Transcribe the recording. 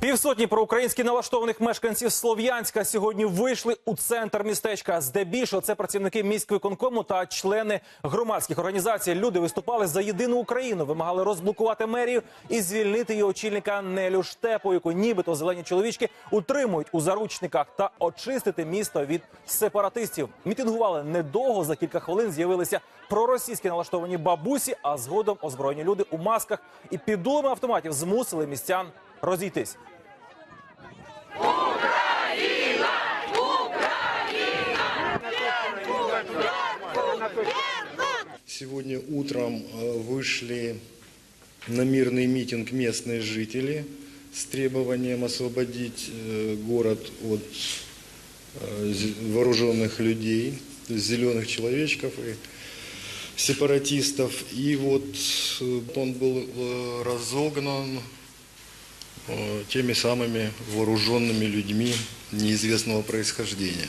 Півсотні проукраїнськи налаштованих мешканців Слов'янська сьогодні вийшли у центр містечка. Здебільшого це працівники міськвиконкому та члени громадських організацій. Люди виступали за єдину Україну, вимагали розблокувати мерію і звільнити її очільника Нелю Штепу, яку нібито зелені чоловічки утримують у заручниках та очистити місто від сепаратистів. Мітингували недовго. За кілька хвилин з'явилися проросійські налаштовані бабусі, а згодом озброєні люди у масках і під дулами автоматів змусили містян розійтись. Сегодня утром э, вышли на мирный митинг местные жители с требованием освободить э, город от э, зе- вооруженных людей, то есть зеленых человечков и сепаратистов. И вот э, он был э, разогнан э, теми самыми вооруженными людьми неизвестного происхождения.